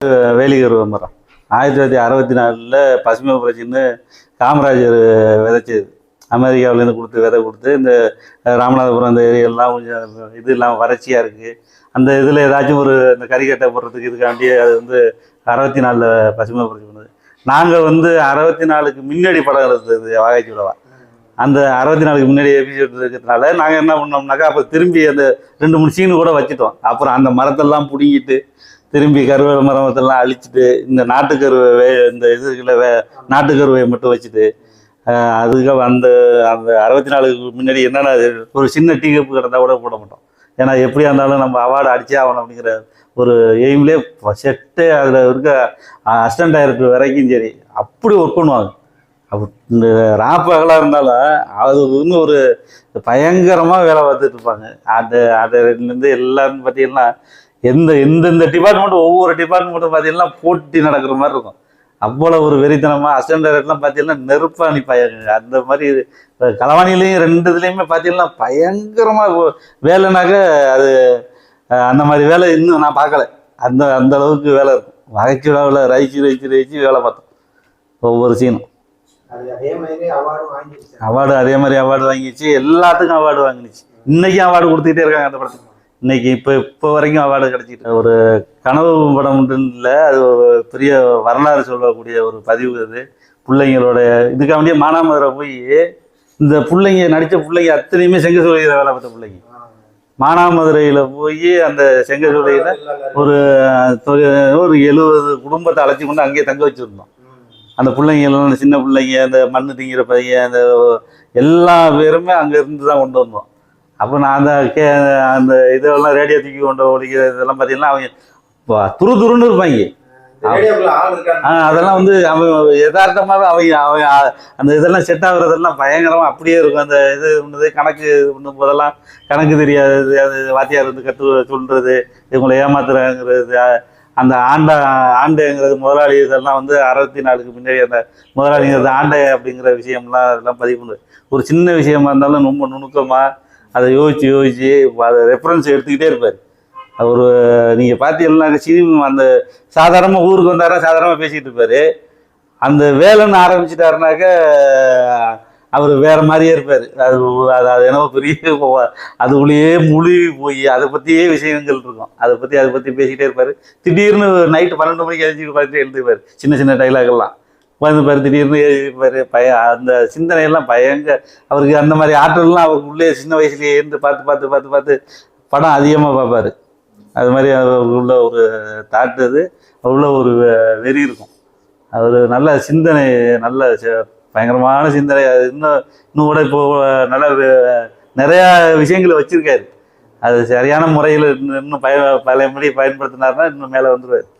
வேலிகர் மரம். ஆயிரத்தி தொள்ளாயிரத்தி அறுபத்தி நாலில் பசுமை புரட்சின்னு காமராஜர் விதைச்சது அமெரிக்காவிலேருந்து கொடுத்து விதை கொடுத்து இந்த ராமநாதபுரம் அந்த ஏரியெல்லாம் கொஞ்சம் இது இல்லாமல் வறட்சியாக இருக்குது அந்த இதில் ஏதாச்சும் ஒரு இந்த கறிக்கட்டை போடுறதுக்கு இதுக்காண்டி அது வந்து அறுபத்தி நாலில் பசுமை புரட்சி பண்ணுது. நாங்கள் வந்து அறுபத்தி நாலுக்கு முன்னாடி படம் எடுத்தது வாகைச்சி விடவா அந்த அறுபத்தி நாலுக்கு முன்னாடி எபிசோட் இருக்கிறதுனால நாங்கள் என்ன பண்ணோம்னாக்கா அப்போ திரும்பி அந்த ரெண்டு மூணு சீனு கூட வச்சுட்டோம். அப்புறம் அந்த மரத்தெல்லாம் பிடுங்கிட்டு திரும்பி கருவேல மரமத்தெல்லாம் அழிச்சிட்டு இந்த நாட்டுக்கருவை வே இந்த இதுகளை வே நாட்டுக்கருவையை மட்டும் வச்சுட்டு அதுக்காக அதுக்கு அந்த அந்த அறுபத்தி நாலுக்கு முன்னாடி என்னென்ன ஒரு சின்ன டீ கப்பு கிடந்தால் கூட போட மாட்டோம். ஏன்னா எப்படியா இருந்தாலும் நம்ம அவார்டு அடிச்சே ஆகணும் அப்படிங்கிற ஒரு எய்ம்லே செட்டு அதில் இருக்க அசிஸ்டன்ட் டைரக்டர் வரைக்கும் சரி அப்படி ஒர்க் பண்ணுவாங்க. அப்போ இந்த ராப்பகலாக இருந்தாலும் அது இன்னும் ஒரு பயங்கரமாக வேலை பார்த்துட்டு இருப்பாங்க. அது அதுலேருந்து எல்லாரும் பார்த்தீங்கன்னா எந்த எந்தெந்த டிபார்ட்மெண்ட் ஒவ்வொரு டிபார்ட்மெண்ட்டும் பார்த்தீங்கன்னா போட்டி நடக்கிற மாதிரி இருக்கும். அவ்வளோ ஒரு வெறித்தனமாக அசிஸ்டன்ட் டைரக்டர்லாம் பார்த்தீங்கன்னா நெருப்பா நிற்பாங்க அந்த மாதிரி இப்ப களவாணிலையும் ரெண்டு இதுலேயுமே பார்த்தீங்கன்னா பயங்கரமாக வேலைனாக்க அது அந்த மாதிரி வேலை இன்னும் நான் பார்க்கல. அந்த அந்த அளவுக்கு வேலை இருக்கும். வகைச்சுடாவில் ரயிச்சு ரயிச்சு ரயிச்சு வேலை பார்த்தோம். ஒவ்வொரு சீனும் அது அதே மாதிரி அவார்டும் வாங்கிடுச்சு. அவார்டு அதே மாதிரி அவார்டு வாங்கிச்சு எல்லாத்துக்கும் அவார்டு வாங்கினுச்சு இன்னைக்கும் அவார்டு கொடுத்துக்கிட்டே இருக்காங்க அந்த படத்துக்கு. இன்னைக்கு இப்போ இப்போ வரைக்கும் அவார்டு கிடைச்சிட்டு ஒரு கனவு படம் இல்லை. அது ஒரு பெரிய வரலாறு சொல்லக்கூடிய ஒரு பதிவு அது. பிள்ளைங்களோட இதுக்காண்டியே மானாமதுரை போய் இந்த பிள்ளைங்க நடித்த பிள்ளைங்க அத்தனையுமே செங்க சூழலில் வேலை பார்த்த பிள்ளைங்க. மானாமதுரையில் போய் அந்த செங்க சூழலில் ஒரு ஒரு எழுபது குடும்பத்தை அழைச்சி கொண்டு அங்கேயே தங்க வச்சுருந்தோம். அந்த பிள்ளைங்க எல்லாம் சின்ன பிள்ளைங்க அந்த மண்ணு திங்கிற பையன் அந்த எல்லா பேருமே அங்கே இருந்து தான் கொண்டு வந்தோம். அப்போ நான் அந்த கே அந்த இதெல்லாம் ரேடியோ தூக்கி கொண்டு ஒழிக்கிற இதெல்லாம் பார்த்தீங்கன்னா அவங்க துரு துருன்னு இருப்பாங்க. அதெல்லாம் வந்து அவன் யதார்த்தமாகவே அவங்க அவங்க அந்த இதெல்லாம் செட் ஆகுறதெல்லாம் பயங்கரமாக அப்படியே இருக்கும். அந்த இது பண்ணுறது கணக்கு பண்ணும் போதெல்லாம் கணக்கு தெரியாது. அது வாத்தியார் வந்து கற்று சொல்கிறது இவங்களை ஏமாத்துறாங்கிறது அந்த ஆண்டா ஆண்டைங்கிறது முதலாளி இதெல்லாம் வந்து அறுபத்தி நாலுக்கு முன்னாடி அந்த முதலாளிங்கிறது ஆண்டை அப்படிங்கிற விஷயம்லாம் அதெல்லாம் பதிவு பண்ணுது ஒரு சின்ன விஷயமா இருந்தாலும் ரொம்ப நுணுக்கமாக அதை யோசிச்சு யோசிச்சு அதை ரெஃபரன்ஸ் எடுத்துக்கிட்டே இருப்பார். அவர் நீங்கள் பார்த்தீங்கன்னா சினிமா அந்த சாதாரணமாக ஊருக்கு வந்தாரா சாதாரணமாக பேசிகிட்டு இருப்பார். அந்த வேலைன்னு ஆரம்பிச்சிட்டாருனாக்க அவர் வேற மாதிரியே இருப்பார். அது அது அது என்னவோ பெரிய அதுக்குள்ளேயே முழுகி போய் அதை பற்றியே விஷயங்கள் இருக்கும். அதை பற்றி அதை பற்றி பேசிக்கிட்டே இருப்பார். திடீர்னு நைட்டு பன்னெண்டு மணிக்கு எழுதி பார்த்துட்டு எழுதுவார் சின்ன சின்ன டைலாக் வந்து பாரு திடீர்னு எழுதிப்பார் பய அந்த சிந்தனையெல்லாம் பயங்க. அவருக்கு அந்த மாதிரி ஆற்றல்லாம் அவருக்கு உள்ளே சின்ன வயசுலேயே இருந்து பார்த்து பார்த்து பார்த்து பார்த்து படம் அதிகமாக பார்ப்பாரு. அது மாதிரி அவருக்குள்ள ஒரு தாட்டு அது. உள்ள ஒரு வெ- வெறி இருக்கும். அவர் நல்ல சிந்தனை நல்ல ச- பயங்கரமான சிந்தனை. அது இன்னும் இன்னும் கூட இப்போ நல்ல நிறையா விஷயங்களை வச்சுருக்காரு. அது சரியான முறையில் இன்னும் இன்னும் பய பழையபடி பயன்படுத்தினாருன்னா இன்னும் மேலே வந்துடுவார்